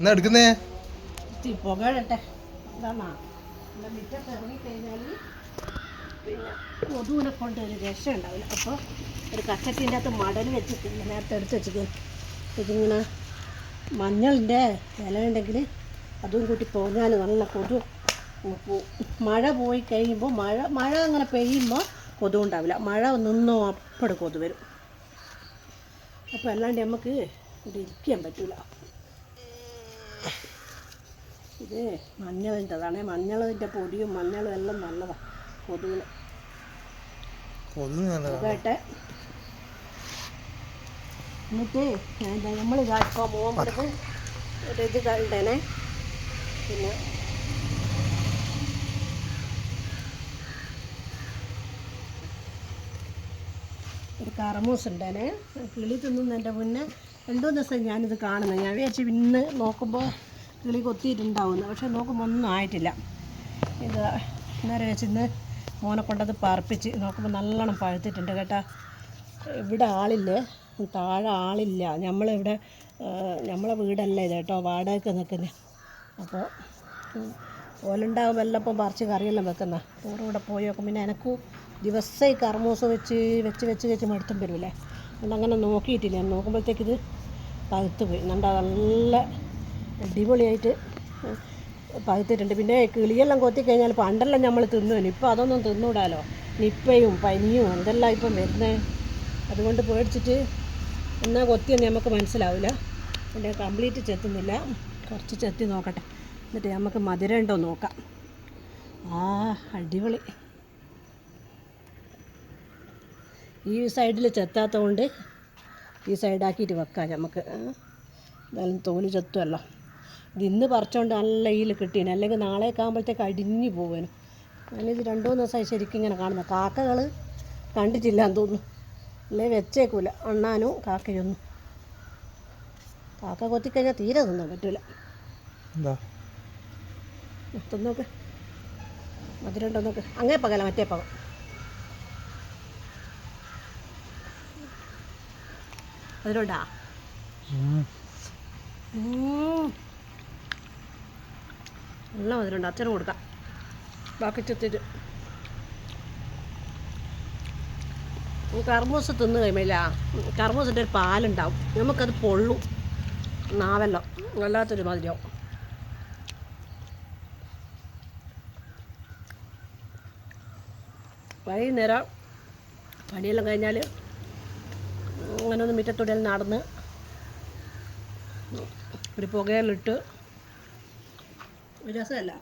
എന്നാ എടുക്കുന്നേ? ഇത്തിരി പുകഴട്ടെ. എന്താണോ നമ്മുടെ മുറ്റത്ത് ഇറങ്ങിക്കഴിഞ്ഞാൽ പിന്നെ കൊതുവിനെ കൊണ്ട് ഒരു രക്ഷ ഉണ്ടാവില്ല. അപ്പോൾ ഒരു കച്ചത്തിന്റെ അകത്ത് മടൽ വെച്ചിട്ട് നേരത്തെ എടുത്ത് വെച്ചിട്ട് ഇതിങ്ങനെ മഞ്ഞളിന്റെ ഇല ഉണ്ടെങ്കിൽ അതും കൂട്ടി പോഞ്ഞാൽ നല്ല കൊതു. മഴ പോയി കഴിയുമ്പോൾ മഴ മഴ അങ്ങനെ പെയ്യുമ്പോൾ കൊതു ഉണ്ടാവില്ല. മഴ നിന്നോ അപ്പട് കൊതു വരും. അപ്പോൾ അല്ലാണ്ട് നമുക്ക് ഇവിടെ ഇരിക്കാൻ പറ്റില്ല ഇത് മഞ്ഞളിന്റെതാണ്. മഞ്ഞളിന്റെ പൊടിയും മഞ്ഞളും എല്ലാം നല്ലതാണ് കൊതുകിന്. കൊതുക് നല്ലതാണ്? എന്നിട്ട് നമ്മൾ ഇതാക്കാൻ പോകുമ്പോഴേക്ക് ഒരു ഇത് കണ്ടേനെ. പിന്നെ ഒരു കറമൂസ് ഉണ്ടേനെ. കിളി തിന്നുന്നതിന്റെ മുന്നേ രണ്ടു ദിവസം ഞാനിത് കാണുന്നത്. ഞാൻ വിചാരിച്ചു ഇന്ന് നോക്കുമ്പോൾ കിളി കൊത്തിയിട്ടുണ്ടാവുന്നു പക്ഷേ നോക്കുമ്പോൾ ഒന്നും ആയിട്ടില്ല. ഇത് നേരെ വെച്ച് ഇന്ന് മോനെ കൊണ്ടത് പറപ്പിച്ച് നോക്കുമ്പോൾ നല്ലോണം പഴുത്തിട്ടുണ്ട് കേട്ടാ. ഇവിടെ ആളില്ലേ? താഴെ ആളില്ല. നമ്മളിവിടെ നമ്മളെ വീടല്ല ഇത് കേട്ടോ വാടകയ്ക്ക് നിൽക്കുന്നത് അപ്പോൾ ഓലുണ്ടാകുമ്പോൾ എല്ലാം ഇപ്പം പറിച്ച് കറിയെല്ലാം വെക്കുന്ന. ഓറ് ഇവിടെ പോയി നോക്കും പിന്നെ എനക്കും ദിവസം ഈ കർമ്മൂസം വെച്ച് വെച്ച് വെച്ച് വെച്ച് മടുത്തും അതുകൊണ്ട് അങ്ങനെ നോക്കിയിട്ടില്ല. നോക്കുമ്പോഴത്തേക്ക് ഇത് പഴുത്ത് പോയി എന്നിട്ട് നല്ല അടിപൊളിയായിട്ട് പഴുത്തിട്ടുണ്ട്. പിന്നെ കിളിയെല്ലാം കൊത്തിക്കഴിഞ്ഞാൽ പണ്ടെല്ലാം നമ്മൾ തിന്നുവന് ഇപ്പോൾ അതൊന്നും തിന്നൂടാലോ? നിപ്പയും പനിയും എന്തെല്ലാം ഇപ്പം വരുന്നത് അതുകൊണ്ട് പേടിച്ചിട്ട് എന്നാ കൊത്തിയെന്ന് നമുക്ക് മനസ്സിലാവില്ല. പിന്നെ കംപ്ലീറ്റ് ചെത്തുന്നില്ല. കുറച്ച് ചെത്തി നോക്കട്ടെ. എന്നിട്ട് നമുക്ക് മധുരം ഉണ്ടോ നോക്കാം. ആ അടിപൊളി. ഈ സൈഡിൽ ചെത്താത്തതുകൊണ്ട് ഈ സൈഡാക്കിയിട്ട് വെക്കാം നമുക്ക്. എന്തായാലും തോൽ ചെത്തുമല്ലോ ഇത് ഇന്ന് പറിച്ചോണ്ട് നല്ല ഇതിൽ കിട്ടിയേനെ അല്ലെങ്കിൽ നാളെ ആകുമ്പോഴത്തേക്ക് അടിഞ്ഞു പോവേനു. ഞാനിത് രണ്ടു മൂന്ന് ദിവസമായി ശരിക്കും ഇങ്ങനെ കാണുന്നത് കാക്കകൾ കണ്ടിട്ടില്ല എന്ന് തോന്നുന്നു. അല്ലേ വെച്ചേക്കൂല. അണ്ണാനും കാക്കയൊന്നും കാക്ക കൊത്തിക്കഴിഞ്ഞാൽ തീരെ തിന്നാൻ പറ്റൂല. തിന്നോക്ക് മധുരം ഉണ്ടോ നോക്ക്. അങ്ങേ പകല മറ്റേ പകം. ഉം. നല്ല മധുരമുണ്ട്. അച്ഛനും കൊടുക്കാം. ബാക്കി ചെത്തിട്ട് കർമ്മൂസ് തിന്ന് കഴിയുമ്പോൾ കർമ്മൂസിന്റെ ഒരു പാലുണ്ടാവും. നമുക്കത് പൊള്ളും. നാവല്ലോ. വല്ലാത്തൊരു മധുരവും വൈകുന്നേരം പണിയെല്ലാം കഴിഞ്ഞാൽ അങ്ങനെ ഒന്ന് മുറ്റത്തൂടെ നടന്ന് ഒരു പുകയിലിട്ട് ഒരു രസമല്ല.